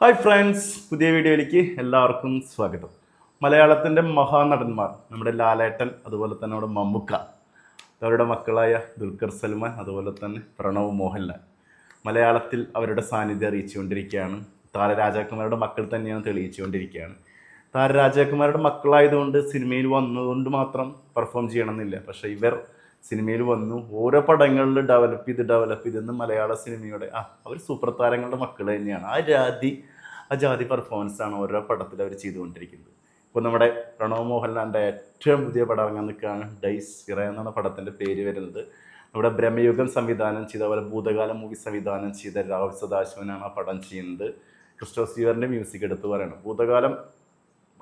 Hi friends പുതിയ വീഡിയോയിലേക്ക് എല്ലാവർക്കും സ്വാഗതം. മലയാളത്തിന്റെ മഹാനടന്മാർ നമ്മുടെ ലാലേട്ടൻ അതുപോലെ തന്നെ നമ്മുടെ മമ്മുക്ക അവരുടെ മക്കളായ ദുൽഖർ സൽമാൻ അതുപോലെ തന്നെ പ്രണവ് മോഹൻലാൽ. മലയാളത്തിൽ അവരുടെ സാന്നിധ്യം അറിയിച്ചുകൊണ്ടിരിക്കുകയാണ്. താരരാജാക്കന്മാരുടെ മക്കൾ തന്നെയാണ് തെളിയിച്ചുകൊണ്ടിരിക്കുകയാണ്. താരരാജാക്കന്മാരുടെ മക്കളായതുകൊണ്ട് സിനിമയിൽ വന്നതുകൊണ്ട് മാത്രം പെർഫോം ചെയ്യണമെന്നില്ല. പക്ഷേ ഇവർ സിനിമയിൽ വന്നു ഓരോ പടങ്ങളിൽ ഡെവലപ്പ് ചെയ്ത് ഡെവലപ്പ് ചെയ്തെന്ന് മലയാള സിനിമയുടെ ആ അവർ സൂപ്പർ താരങ്ങളുടെ മക്കൾ തന്നെയാണ്. ആ ജാതി ആ ജാതി പെർഫോമൻസ് ആണ് ഓരോ പടത്തിൽ അവർ ചെയ്തുകൊണ്ടിരിക്കുന്നത്. ഇപ്പോൾ നമ്മുടെ പ്രണവ് മോഹൻലാലിന്റെ ഏറ്റവും പുതിയ പടം ഇറങ്ങാൻ നിൽക്കുകയാണ് ഡൈസ് ഇറ എന്നാണ് പടത്തിന്റെ പേര് വരുന്നത്. നമ്മുടെ ബ്രഹ്മയുഗം സംവിധാനം ചെയ്ത പോലെ ഭൂതകാല മൂവി സംവിധാനം ചെയ്ത രാഹുൽ സദാശിവനാണ് ആ പടം ചെയ്യുന്നത്. ക്രിസ്റ്റോസ് സീവറിന്റെ മ്യൂസിക് എടുത്ത് പറയണം. ഭൂതകാലം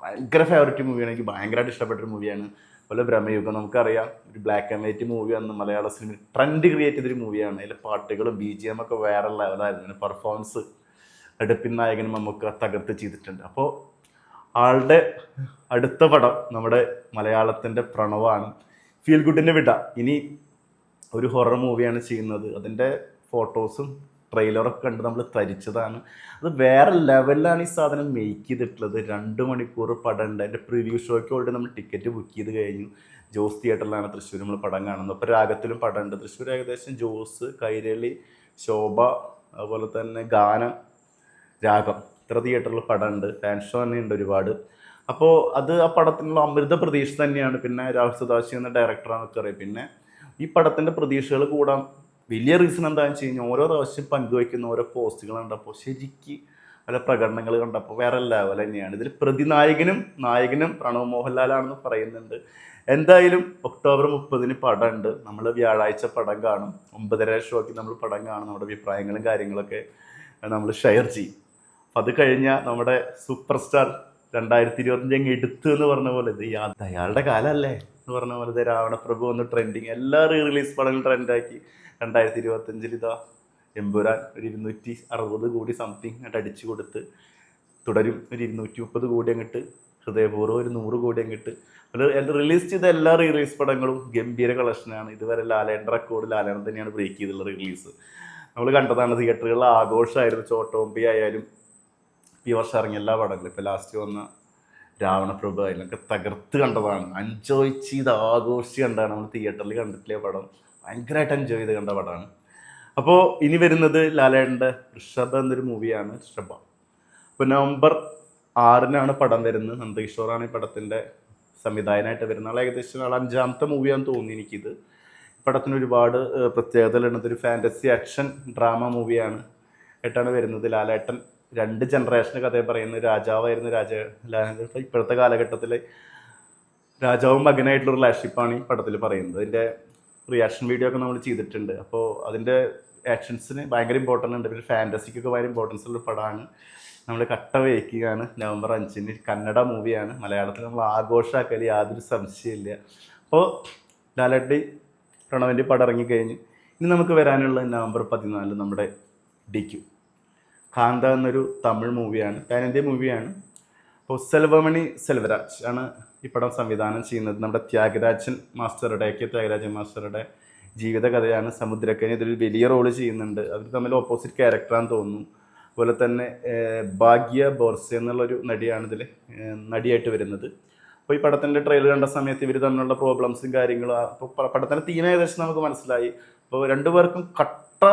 ഭയങ്കര ഫേവററ്റ് മൂവിയാണ് എനിക്ക് ഭയങ്കരമായിട്ട് ഇഷ്ടപ്പെട്ടൊരു മൂവിയാണ് അതുപോലെ ബ്രഹ്മയുഗം നമുക്കറിയാം. ഒരു ബ്ലാക്ക് ആൻഡ് വൈറ്റ് മൂവി ആണ് മലയാള സിനിമ ട്രെൻഡ് ക്രിയേറ്റ് ചെയ്തൊരു മൂവിയാണ് അതിലെ പാട്ടുകളും ബി ജി എം ഒക്കെ വേറെ ലെവലായിരുന്നു പെർഫോമൻസ് എടുപ്പിൻ നായകനും നമുക്ക് തകർത്ത് ചെയ്തിട്ടുണ്ട്. അപ്പോൾ ആളുടെ അടുത്ത പടം നമ്മുടെ മലയാളത്തിന്റെ പ്രണവാണ്. ഫീൽ ഗുഡിന്റെ വിട. ഇനി ഒരു ഹൊറർ മൂവിയാണ് ചെയ്യുന്നത്. അതിന്റെ ഫോട്ടോസും ട്രെയിലറൊക്കെ കണ്ട് നമ്മൾ തരിച്ചതാണ്. അത് വേറെ ലെവലിലാണ് ഈ സാധനം മേക്ക് ചെയ്തിട്ടുള്ളത്. രണ്ട് മണിക്കൂർ പടം ഉണ്ട്. അതിന്റെ പ്രിവ്യൂ ഷോയ്ക്ക് ഓൾറെഡി നമ്മൾ ടിക്കറ്റ് ബുക്ക് ചെയ്ത് കഴിഞ്ഞു. ജോസ് തിയേറ്ററിലാണ് തൃശ്ശൂർ നമ്മൾ പടം കാണുന്നത്. അപ്പോൾ രാഗത്തിലും പടം ഉണ്ട്. തൃശ്ശൂർ ഏകദേശം ജോസ് കൈരളി ശോഭ അതുപോലെ തന്നെ ഗാനം രാഗം. ഇത്ര തിയേറ്ററിൽ പടമുണ്ട്. ഫാൻ ഷോ തന്നെ ഒരുപാട്. അപ്പോൾ അത് ആ പടത്തിനുള്ള അമൃത പ്രതീക്ഷ തന്നെയാണ്. പിന്നെ രാഹുൽ സദാശി എന്ന ഡയറക്ടറാണെന്നൊക്കെ അറിയാം. പിന്നെ ഈ പടത്തിന്റെ പ്രതീക്ഷകൾ കൂടാൻ വലിയ റീസൺ എന്താണെന്ന് വെച്ച് കഴിഞ്ഞാൽ ഓരോ പ്രാവശ്യം പങ്കുവയ്ക്കുന്ന ഓരോ പോസ്റ്റുകൾ കണ്ടപ്പോൾ ശരിക്ക് പല പ്രകടനങ്ങൾ കണ്ടപ്പോൾ വേറെ ലെവൽ തന്നെയാണ്. ഇതിൽ പ്രതിനായകനും നായകനും പ്രണവ് മോഹൻലാലാണെന്ന് പറയുന്നുണ്ട്. എന്തായാലും ഒക്ടോബർ മുപ്പതിന് പടം ഉണ്ട് നമ്മൾ വ്യാഴാഴ്ച പടം കാണും. ഒമ്പതര ഷോയ്ക്ക് നമ്മൾ പടം കാണും. നമ്മുടെ അഭിപ്രായങ്ങളും കാര്യങ്ങളൊക്കെ നമ്മൾ ഷെയർ ചെയ്യും. അത് കഴിഞ്ഞ നമ്മുടെ സൂപ്പർ സ്റ്റാർ രണ്ടായിരത്തി ഇരുപത്തഞ്ച് അങ്ങ് എടുത്തു എന്ന് പറഞ്ഞ പോലെ ഇത് അയാളുടെ കാലമല്ലേ എന്ന് പറഞ്ഞ പോലെ ഇത് രാവണപ്രഭു ഒന്ന് ട്രെൻഡിങ് എല്ലാ റീ റിലീസ് പടങ്ങളും ട്രെൻഡാക്കി രണ്ടായിരത്തി ഇരുപത്തഞ്ചിൽ ഇതാ എമ്പുരാൻ ഒരു ഇരുന്നൂറ്റി അറുപത് കോടി സംതിങ് അങ്ങോട്ട് അടിച്ചു കൊടുത്ത്. തുടരും ഒരു ഇരുന്നൂറ്റി മുപ്പത് കോടി അങ്ങോട്ട്. ഹൃദയപൂർവം ഒരു നൂറ് കോടി അങ്ങോട്ട്. റിലീസ് ചെയ്ത എല്ലാ റീ റിലീസ് പടങ്ങളും ഗംഭീര കളക്ഷനാണ് ഇതുവരെ ലാലേണ്ട റെക്കോർഡ് ലാലേണ്ട തന്നെയാണ് ബ്രേക്ക് ചെയ്തുള്ള റിലീസ് നമ്മൾ കണ്ടതാണ് തിയേറ്ററുകളിൽ ആഘോഷമായിരുന്നു. ചോട്ടോമ്പി ആയാലും ഈ വർഷം ഇറങ്ങിയ എല്ലാ പടങ്ങളും. ഇപ്പോൾ ലാസ്റ്റ് വന്ന രാവണപ്രഭു അതിലൊക്കെ തകർത്ത് കണ്ടതാണ്. എൻജോയ് ചെയ്ത് ആഘോഷിച്ച് കണ്ടതാണ് നമ്മൾ തിയേറ്ററിൽ കണ്ടിട്ടില്ല പടം. ഭയങ്കരമായിട്ട് എൻജോയ് ചെയ്ത് കണ്ട പടമാണ്. അപ്പോൾ ഇനി വരുന്നത് ലാലേട്ടന്റെ ഋഷഭ എന്നൊരു മൂവിയാണ് ഋഷഭ. അപ്പോൾ നവംബർ ആറിനാണ് പടം വരുന്നത്. നന്ദകിഷോറാണ് ഈ പടത്തിന്റെ സംവിധായകനായിട്ട് വരുന്ന ആൾ ഏകദേശം ആൾ അഞ്ചാമത്തെ മൂവിയാണെന്ന് തോന്നി എനിക്കിത്. പടത്തിന് ഒരുപാട് പ്രത്യേകതകളുണ്ട്. ഒരു ഫാന്റസി ആക്ഷൻ ഡ്രാമ മൂവിയാണ് ആയിട്ടാണ് വരുന്നത് ലാലേട്ടൻ. രണ്ട് ജനറേഷൻ കഥയെ പറയുന്ന രാജാവായിരുന്നു രാജ ഇപ്പോഴത്തെ കാലഘട്ടത്തിൽ രാജാവും മകനായിട്ടുള്ള റിലേഷൻഷിപ്പാണ് ഈ പടത്തിൽ പറയുന്നത്. അതിന്റെ റിയാക്ഷൻ വീഡിയോ ഒക്കെ നമ്മൾ ചെയ്തിട്ടുണ്ട്. അപ്പോൾ അതിന്റെ ആക്ഷൻസിന് ഭയങ്കര ഇമ്പോർട്ടന്റ് ഉണ്ട്. പിന്നെ ഫാന്റസിക്കൊക്കെ ഭയങ്കര ഇമ്പോർട്ടൻസ് ഉള്ള പടമാണ് നമ്മൾ കട്ട വയ്ക്കുകയാണ് നവംബർ അഞ്ചിന് കന്നഡ മൂവിയാണ് മലയാളത്തിൽ നമ്മൾ ആഘോഷമാക്കൽ യാതൊരു സംശയമില്ല അപ്പോൾ ലാലട്ടി പ്രണവന്റെ പടം ഇറങ്ങിക്കഴിഞ്ഞ് ഇനി നമുക്ക് വരാനുള്ള നവംബർ പതിനാല് നമ്മുടെ ഡിക്യു കാന്ത എന്നൊരു തമിഴ് മൂവിയാണ് പാൻ ഇന്ത്യ മൂവിയാണ്. അപ്പോൾ സെൽവമണി സെൽവരാജ് ആണ് ഈ പടം സംവിധാനം ചെയ്യുന്നത്. നമ്മുടെ ത്യാഗരാജൻ മാസ്റ്ററുടെ കെ ത്യാഗരാജൻ മാസ്റ്ററുടെ ജീവിതകഥയാണ് സമുദ്രക്കനി ഇതിൽ വലിയ റോൾ ചെയ്യുന്നുണ്ട്. അവർ തമ്മിൽ ഓപ്പോസിറ്റ് ക്യാരക്ടറാണെന്ന് തോന്നുന്നു. അതുപോലെ തന്നെ ഭാഗ്യ ബോർസെ എന്നുള്ളൊരു നടിയാണ് ഇതിൽ നടിയായിട്ട് വരുന്നത്. അപ്പോൾ ഈ പടത്തിന്റെ ട്രെയിലർ കണ്ട സമയത്ത് ഇവർ തമ്മിലുള്ള പ്രോബ്ലംസും കാര്യങ്ങളും അപ്പോൾ പടത്തിന്റെ തീം ഏകദേശം നമുക്ക് മനസ്സിലായി. അപ്പോൾ രണ്ടുപേർക്കും കട്ട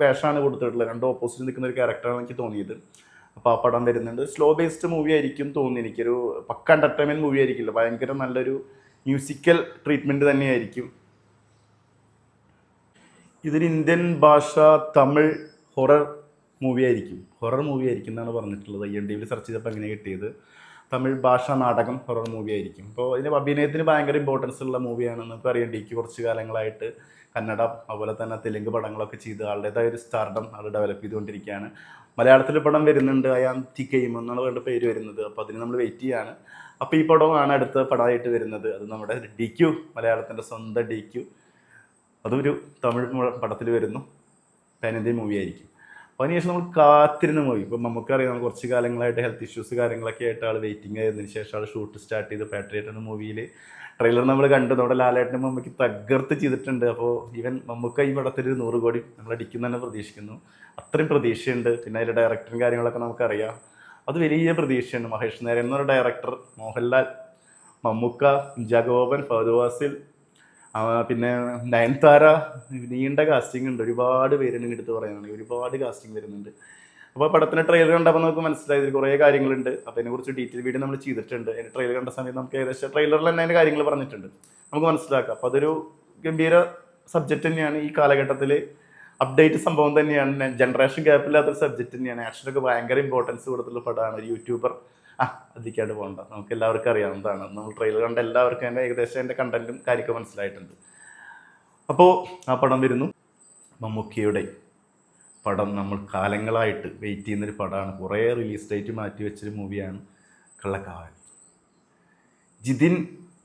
വേഷമാണ് കൊടുത്തിട്ടുള്ളത്. രണ്ട് ഓപ്പോസിറ്റ് നിൽക്കുന്ന ഒരു ക്യാരക്ടറാണ് എനിക്ക് തോന്നിയത്. അപ്പോൾ ആ പടം വരുന്നുണ്ട്. സ്ലോ ബേസ്ഡ് മൂവി ആയിരിക്കും തോന്നി എനിക്കൊരു പക്ക എന്റർടൈൻമെന്റ് മൂവി ആയിരിക്കില്ല. ഭയങ്കര നല്ലൊരു മ്യൂസിക്കൽ ട്രീറ്റ്മെന്റ് തന്നെയായിരിക്കും. ഇതൊരു ഇന്ത്യൻ ഭാഷ തമിഴ് ഹൊറർ മൂവി ആയിരിക്കും. ഹൊറർ മൂവി ആയിരിക്കും എന്നാണ് പറഞ്ഞിട്ടുള്ളത്. ഐ എൻ ടി വിയിൽ സെർച്ച് ചെയ്തപ്പോൾ അങ്ങനെ കിട്ടിയത്? തമിഴ് ഭാഷ നാടകം ഹൊറർ മൂവി ആയിരിക്കും. അപ്പോൾ ഇതിന് അഭിനയത്തിന് ഭയങ്കര ഇമ്പോർട്ടൻസ് ഉള്ള മൂവിയാണ് നമുക്ക് അറിയാം ഡിക്ക് കുറച്ച് കാലങ്ങളായിട്ട് കന്നഡ അതുപോലെ തന്നെ തെലുങ്ക് പടങ്ങളൊക്കെ ചെയ്ത് ആളുടേതായ ഒരു സ്റ്റാർഡം ആൾ ഡെവലപ്പ് ചെയ്തുകൊണ്ടിരിക്കുകയാണ്. മലയാളത്തിൽ പടം വരുന്നുണ്ട് അയാൾ തി കെയിം എന്നാണ് വേണ്ട പേര് വരുന്നത്. അപ്പോൾ അതിന് നമ്മൾ വെയിറ്റ് ചെയ്യാണ്. അപ്പോൾ ഈ പടമാണ് അടുത്ത പടമായിട്ട് വരുന്നത്. അത് നമ്മുടെ ഡി ക്യു മലയാളത്തിന്റെ സ്വന്തം ഡി ക്യു അതൊരു തമിഴ് പടത്തിൽ വരുന്നു. പാൻ മൂവി ആയിരിക്കും. അതിനുശേഷം നമ്മൾ കാത്തിരുന്ന് പോയി. ഇപ്പം നമുക്കറിയാം നമ്മൾ കുറച്ച് കാലങ്ങളായിട്ട് ഹെൽത്ത് ഇഷ്യൂസ് കാര്യങ്ങളൊക്കെ ആയിട്ട് ആൾ വെയിറ്റിംഗ് ആയതിനു ശേഷം ആൾ ഷൂട്ട് സ്റ്റാർട്ട് ചെയ്ത് പാട്രിയേറ്റ് എന്ന മൂവിയിൽ ട്രെയിലർ നമ്മൾ കണ്ടു നമ്മുടെ ലാലേട്ടന്റെ മമ്മയ്ക്ക് തകർത്ത് ചെയ്തിട്ടുണ്ട്. അപ്പോൾ ഈവൻ മമ്മൂക്ക ഈ പടത്തിൽ നൂറ് കോടി നമ്മൾ അടിക്കും തന്നെ പ്രതീക്ഷിക്കുന്നു. അത്രയും പ്രതീക്ഷയുണ്ട്. പിന്നെ അതിന്റെ ഡയറക്ടറും കാര്യങ്ങളൊക്കെ നമുക്കറിയാം. അത് വലിയ പ്രതീക്ഷയുണ്ട് മഹേഷ് നേരൻ എന്നൊരു ഡയറക്ടർ മോഹൻലാൽ മമ്മൂക്ക ജഗോപൻ ഫഹദ് ആ, പിന്നെ നയൻതാര നീണ്ട കാസ്റ്റിംഗ് ഉണ്ട്. ഒരുപാട് പേരുണ്ട് എടുത്ത് പറയുന്നുണ്ട്. ഒരുപാട് കാസ്റ്റിംഗ് വരുന്നുണ്ട്. അപ്പോൾ പടത്തിന് ട്രെയിലർ കണ്ടപ്പോൾ നമുക്ക് മനസ്സിലായത് കുറേ കാര്യങ്ങളുണ്ട്. അപ്പോൾ അതിനെക്കുറിച്ച് ഡീറ്റെയിൽ വീഡിയോ നമ്മൾ ചെയ്തിട്ടുണ്ട്. അതിന്റെ ട്രെയിലർ കണ്ട സമയത്ത് നമുക്ക് ഏകദേശം ട്രെയിലറിൽ തന്നെ അതിന്റെ കാര്യങ്ങൾ പറഞ്ഞിട്ടുണ്ട്. നമുക്ക് മനസ്സിലാക്കാം. അപ്പോൾ അതൊരു ഗംഭീര സബ്ജക്റ്റ് തന്നെയാണ്. ഈ കാലഘട്ടത്തിൽ അപ്ഡേറ്റ് സംഭവം തന്നെയാണ്. ജനറേഷൻ ഗ്യാപ്പില്ലാത്തൊരു സബ്ജക്റ്റ് തന്നെയാണ്. ആക്ഷനൊക്കെ ഭയങ്കര ഇമ്പോർട്ടൻസ് കൊടുത്തുള്ള പടമാണ്. ഒരു യൂട്യൂബർ ആ അതിക്കാണ്ട് പോകണ്ട നമുക്ക് എല്ലാവർക്കും അറിയാവുന്നതാണ് നമ്മൾ ട്രെയിലർ കണ്ട എല്ലാവർക്കും അതിന്റെ ഏകദേശം അതിന്റെ കണ്ടന്റും കാര്യമൊക്കെ മനസ്സിലായിട്ടുണ്ട്. അപ്പോൾ ആ പടം വരുന്നു. മമ്മൂക്കിയുടെ പടം നമ്മൾ കാലങ്ങളായിട്ട് വെയിറ്റ് ചെയ്യുന്നൊരു പടമാണ്. കുറേ റിലീസ് ഡേറ്റ് മാറ്റി വെച്ചൊരു മൂവിയാണ് കള്ളക്കാവൽ. ജിതിൻ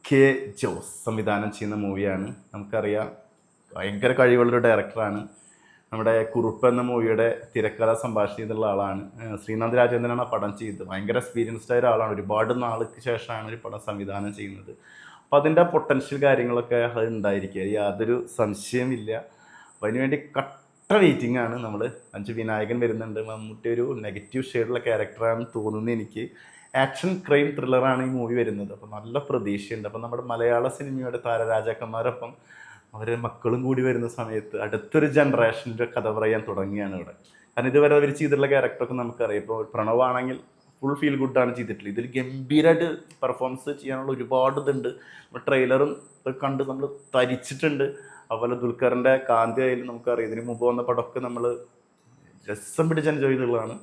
കെ ജോസ് സംവിധാനം ചെയ്യുന്ന മൂവിയാണ് നമുക്കറിയാം. ഭയങ്കര കഴിവുള്ളൊരു ഡയറക്ടറാണ് നമ്മുടെ കുറുപ്പ് എന്ന മൂവിയുടെ തിരക്കഥ സംഭാഷണം ചെയ്തുള്ള ആളാണ്. ശ്രീനാഥ് രാജേന്ദ്രനാണ് പടം ചെയ്തത്. ഭയങ്കര എക്സ്പീരിയൻസ്ഡ് ഒരാളാണ്. ഒരുപാട് നാൾക്ക് ശേഷമാണ് ഒരു പടം സംവിധാനം ചെയ്യുന്നത്. അപ്പോൾ അതിന്റെ പൊട്ടൻഷ്യൽ കാര്യങ്ങളൊക്കെ അത് ഉണ്ടായിരിക്കുക യാതൊരു സംശയമില്ല അപ്പോൾ അതിനുവേണ്ടി കട്ട വെയിറ്റിംഗ് ആണ് നമ്മൾ അഞ്ച് വിനായകൻ വരുന്നുണ്ട്. മമ്മൂട്ടി ഒരു നെഗറ്റീവ് ഷെയ്ഡുള്ള ക്യാരക്ടറാണെന്ന് തോന്നുന്നു എനിക്ക്. ആക്ഷൻ ക്രൈം ത്രില്ലറാണ് ഈ മൂവി വരുന്നത്. അപ്പോൾ നല്ല പ്രതീക്ഷയുണ്ട്. അപ്പോൾ നമ്മുടെ മലയാള സിനിമയുടെ താരരാജാക്കന്മാരൊപ്പം അവരെ മക്കളും കൂടി വരുന്ന സമയത്ത് അടുത്തൊരു ജനറേഷന്റെ കഥ പറയാൻ തുടങ്ങിയാണ് ഇവിടെ. കാരണം ഇതുവരെ അവർ ചെയ്തിട്ടുള്ള ക്യാരക്ടറൊക്കെ നമുക്കറിയാം. ഇപ്പോൾ പ്രണവാണെങ്കിൽ ഫുൾ ഫീൽ ഗുഡാണ് ചെയ്തിട്ടുള്ളത്. ഇതിൽ ഗംഭീരമായിട്ട് പെർഫോമൻസ് ചെയ്യാനുള്ള ഒരുപാട് ഇതുണ്ട്. ട്രെയിലറും കണ്ട് നമ്മൾ തരിച്ചിട്ടുണ്ട്. അതുപോലെ ദുൽഖറിന്റെ കാന്തി ആയാലും നമുക്കറിയാം. ഇതിന് മുമ്പ് വന്ന പടമൊക്കെ നമ്മൾ രസം പിടിച്ച് എൻജോയ് ചെയ്തുള്ളതാണ്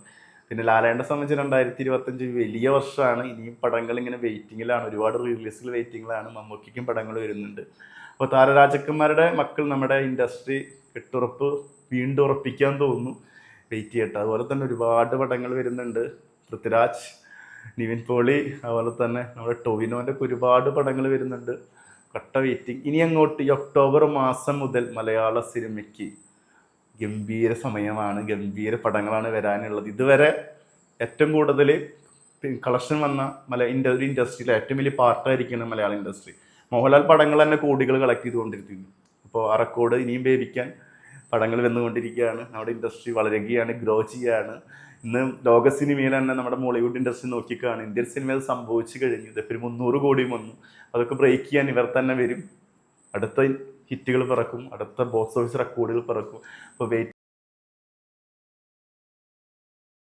പിന്നെ ലാലേണ്ട സംബന്ധിച്ച് രണ്ടായിരത്തി ഇരുപത്തഞ്ച് വലിയ വർഷമാണ്. ഇനിയും പടങ്ങൾ ഇങ്ങനെ വെയിറ്റിങ്ങിലാണ്. ഒരുപാട് റിലീസിൽ വെയിറ്റിങ്ങിലാണ്. മമ്മൂക്കിക്കും പടങ്ങൾ വരുന്നുണ്ട്. അപ്പോൾ താരരാജക്കന്മാരുടെ മക്കൾ നമ്മുടെ ഇൻഡസ്ട്രി കെട്ടുറപ്പ് വീണ്ടും ഉറപ്പിക്കാൻ തോന്നുന്നു. വെയിറ്റ് ചെയ്യട്ടെ. അതുപോലെ തന്നെ ഒരുപാട് പടങ്ങൾ വരുന്നുണ്ട്. പൃഥ്വിരാജ് നിവിൻ പോളി അതുപോലെ തന്നെ നമ്മുടെ ടൊവിനോന്റെ ഒക്കെ ഒരുപാട് പടങ്ങൾ വരുന്നുണ്ട്. കട്ട വെയിറ്റിംഗ്. ഇനി അങ്ങോട്ട് ഈ ഒക്ടോബർ മാസം മുതൽ മലയാള സിനിമയ്ക്ക് ഗംഭീര സമയമാണ് ഗംഭീര പടങ്ങളാണ് വരാനുള്ളത്. ഇതുവരെ ഏറ്റവും കൂടുതൽ കളക്ഷൻ വന്ന മല ഇൻഡ ഇൻഡസ്ട്രിയിലെ ഏറ്റവും വലിയ പാർട്ടായിരിക്കണം മലയാള ഇൻഡസ്ട്രി. മോഹൻലാൽ പടങ്ങൾ തന്നെ കോടികൾ കളക്ട് ചെയ്തുകൊണ്ടിരിക്കുന്നു. അപ്പോൾ ആ റെക്കോർഡ് ഇനിയും ഭേദിക്കാൻ പടങ്ങൾ വന്നുകൊണ്ടിരിക്കുകയാണ്. നമ്മുടെ ഇൻഡസ്ട്രി വളരുകയാണ് ഗ്രോ ചെയ്യുകയാണ് ഇന്ന് ലോക സിനിമയിൽ തന്നെ നമ്മുടെ മോളിവുഡ് ഇൻഡസ്ട്രി നോക്കിക്കാണ്. ഇന്ത്യൻ സിനിമയിൽ സംഭവിച്ചു കഴിഞ്ഞു. ഇതിപ്പോൾ ഒരു മുന്നൂറ് കോടിയും വന്നു. അതൊക്കെ ബ്രേക്ക് ചെയ്യാൻ ഇവർ തന്നെ വരും. അടുത്ത ഹിറ്റുകൾ പിറക്കും. അടുത്ത ബോക്സ് ഓഫീസ് റെക്കോർഡുകൾ പിറക്കും. അപ്പോൾ വെയിറ്റ്